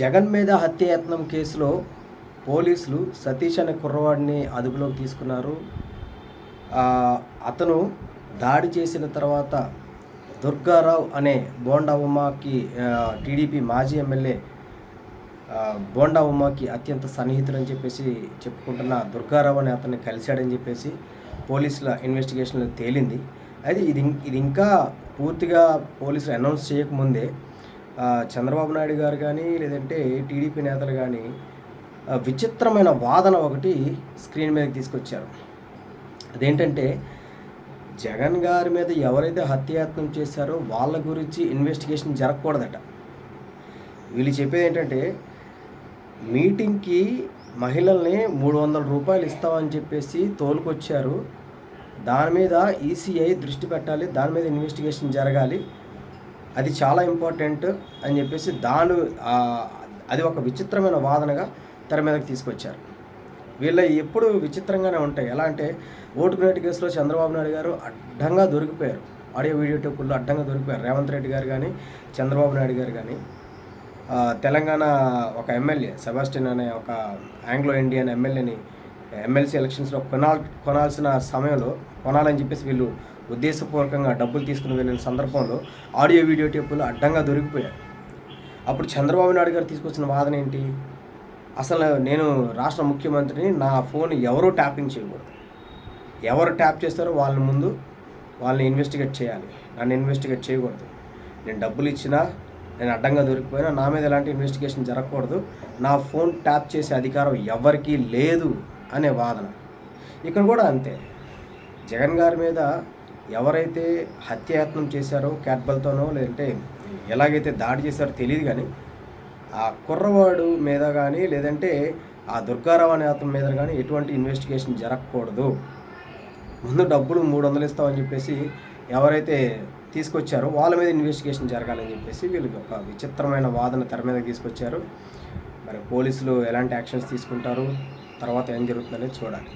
జగన్ మీద హత్యయత్నం కేసులో పోలీసులు సతీష్ అనే కుర్రవాడిని అదుపులోకి తీసుకున్నారు. అతను దాడి చేసిన తర్వాత దుర్గారావు అనే బోండా ఉమాకి టీడీపీ మాజీ ఎమ్మెల్యే బోండా ఉమాకి అత్యంత సన్నిహితుడని చెప్పేసి చెప్పుకుంటున్న దుర్గారావు అనే అతన్ని కలిశాడని చెప్పేసి పోలీసుల ఇన్వెస్టిగేషన్లో తేలింది. అయితే ఇది ఇది ఇంకా పూర్తిగా పోలీసులు అనౌన్స్ చేయకముందే చంద్రబాబు నాయుడు గారు కానీ లేదంటే టీడీపీ నేతలు కానీ విచిత్రమైన వాదన ఒకటి స్క్రీన్ మీదకి తీసుకొచ్చారు. అదేంటంటే జగన్ గారి మీద ఎవరైతే హత్యాయత్నం చేశారో వాళ్ళ గురించి ఇన్వెస్టిగేషన్ జరగకూడదట. వీళ్ళు చెప్పేది ఏంటంటే మీటింగ్కి మహిళల్ని మూడు వందల రూపాయలు ఇస్తామని చెప్పేసి తోలుకొచ్చారు. దాని మీద ఈసీఐ దృష్టి పెట్టాలి దాని మీద ఇన్వెస్టిగేషన్ జరగాలి. అది చాలా ఇంపార్టెంట్ అని చెప్పేసి దాని అది ఒక విచిత్రమైన వాదనగా తెర మీదకి తీసుకొచ్చారు. వీళ్ళ ఎప్పుడు విచిత్రంగానే ఉంటాయి. ఎలా అంటే ఓటుకు కేసులో చంద్రబాబు నాయుడు గారు అడ్డంగా దొరికిపోయారు. ఆడియో వీడియో టూపుల్లో అడ్డంగా దొరికిపోయారు. రేవంత్ రెడ్డి గారు కానీ చంద్రబాబు నాయుడు గారు కానీ తెలంగాణ ఒక ఎమ్మెల్యే సెబాస్టిన్ అనే ఒక ఆంగ్లో ఇండియన్ ఎమ్మెల్యేని ఎమ్మెల్సీ ఎలక్షన్స్లో కొనాల్ కొనాల్సిన సమయంలో కొనాలని చెప్పేసి వీళ్ళు ఉద్దేశపూర్వకంగా డబ్బులు తీసుకుని వెళ్ళిన సందర్భంలో ఆడియో వీడియో టేపులు అడ్డంగా దొరికిపోయాయి. అప్పుడు చంద్రబాబు నాయుడు గారు తీసుకొచ్చిన వాదన ఏంటి? అసలు నేను రాష్ట్ర ముఖ్యమంత్రిని నా ఫోన్ ఎవరు ట్యాపింగ్ చేయకూడదు. ఎవరు ట్యాప్ చేస్తారో వాళ్ళ ముందు వాళ్ళని ఇన్వెస్టిగేట్ చేయాలి. నన్ను ఇన్వెస్టిగేట్ చేయకూడదు. నేను డబ్బులు ఇచ్చినా నేను అడ్డంగా దొరికిపోయినా నా మీద ఎలాంటి ఇన్వెస్టిగేషన్ జరగకూడదు. నా ఫోన్ ట్యాప్ చేసే అధికారం ఎవరికీ లేదు అనే వాదన. ఇక్కడ కూడా అంతే. జగన్ గారి మీద ఎవరైతే హత్యాయత్నం చేశారో క్యాట్బల్తోనో లేదంటే ఎలాగైతే దాడి చేశారో తెలియదు కానీ ఆ కుర్రవాడు మీద కానీ లేదంటే ఆ దుర్గారావు అనే అతని మీద కానీ ఎటువంటి ఇన్వెస్టిగేషన్ జరగకూడదు. ముందు డబ్బులు మూడు వందలు ఇస్తామని చెప్పేసి ఎవరైతే తీసుకొచ్చారో వాళ్ళ మీద ఇన్వెస్టిగేషన్ జరగాలని చెప్పేసి వీళ్ళకి ఒక విచిత్రమైన వాదన తెర మీద తీసుకొచ్చారు. మరి పోలీసులు ఎలాంటి యాక్షన్స్ తీసుకుంటారు? తర్వాత ఏం జరుగుతుందనేది చూడాలి.